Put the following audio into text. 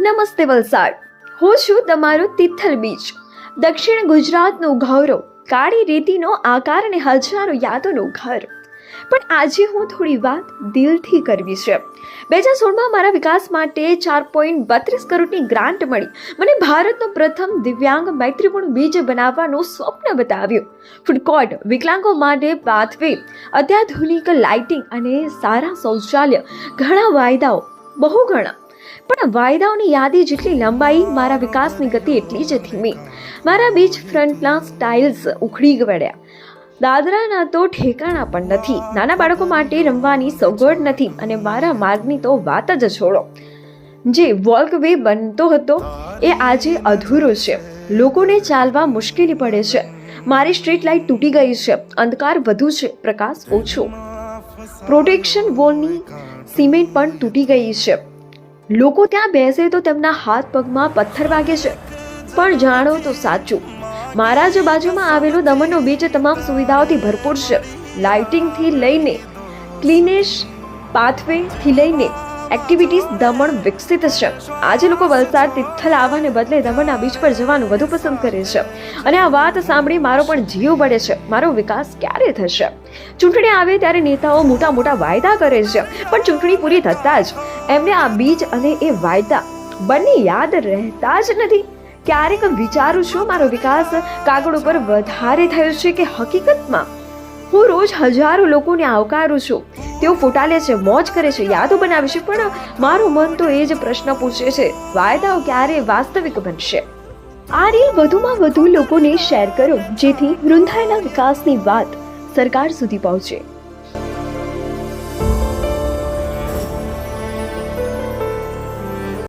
નમસ્તે વલસાડ. હું છું તમારું તિથલ બીચ દક્ષિણ ગુજરાતનું ગૌરવ, કાળી રેતીનો આકાર અને હજારો યાદોનું ઘર. પણ આજે હું થોડી વાત દિલથી કરવી છે. બે હજાર સોળમાં મારા વિકાસ માટે ચાર પોઈન્ટ બત્રીસ કરોડની ગ્રાન્ટ મળી. મને ભારતનો પ્રથમ દિવ્યાંગ મૈત્રીપૂર્ણ બીજ બનાવવાનું સ્વપ્ન બતાવ્યું. ફૂડકોર્ટ વિકલાંગો માટે પાથવે અત્યાધુનિક લાઇટિંગ અને સારા શૌચાલય, ઘણા વાયદાઓ, બહુ ઘણા. પણ વાયદાઓની યાદી જેટલી લંબાઈ મારા વિકાસની ગતિ એટલી જ ધીમી. મારા બીચ ફ્રન્ટના સ્ટાઇલ્સ ઉખડી વળ્યા. દાદરાના તો ઠેકાણા પણ નથી. નાના બાળકો માટે રમવાની સગવડ નથી અને મારા માર્ગની તો વાત જ છોડો. જે વોલ્કવે બનતો હતો એ આજે અધૂરો છે. લોકોને ચાલવા મુશ્કેલી પડે છે. મારી સ્ટ્રીટ લાઇટ તૂટી ગઈ છે. અંધકાર વધુ છે. પ્રકાશ ઓછો. પ્રોટેક્શન વોલની સિમેન્ટ પણ તૂટી ગઈ છે. લોકો ત્યાં બેસે તો તેમના હાથ પગમાં પથ્થર વાગે છે. પણ જાણો તો સાચું. મારા જ બાજુમાં આવેલો દમણનો બીચ તમામ સુવિધાઓથી ભરપૂર છે. લાઇટિંગથી લઈને ક્લીનેશ પાથવેથી લઈને એક્ટિવિટીઝ દમણ વિકસિત છે. આજે લોકો વલસાડ, તિથલ આવવાને બદલે દમણના બીચ પર જવાનું વધુ પસંદ કરે છે. અને આ વાત સાંભળી મારો પણ જીવ બળે છે. મારો વિકાસ ક્યારે થશે? ચૂંટણી આવે ત્યારે નેતાઓ મોટા મોટા વાયદા કરે છે. પણ ચૂંટણી પૂરી થતાં જ એમને આ બીચ અને એ વાયદા બંને યાદ રહેતા જ નથી. ક્યારેક વિચારું છું, મારો વિકાસ કાગળ ઉપર વધારે થયો છે કે હકીકતમાં? હું રોજ હજારો લોકોને આવકારું છું. તેઓ ફોટા લે છે, મોજ કરે છે, યાદો બનાવે છે, પણ મારું મન તો એ જ પ્રશ્ન પૂછે છે, વાયદાઓ ક્યારે વાસ્તવિક બનશે? આ રીલ વધુમાં વધુ લોકોને શેર કરો, જેથી વૃંધાયેલા વિકાસની વાત સરકાર સુધી પહોંચે.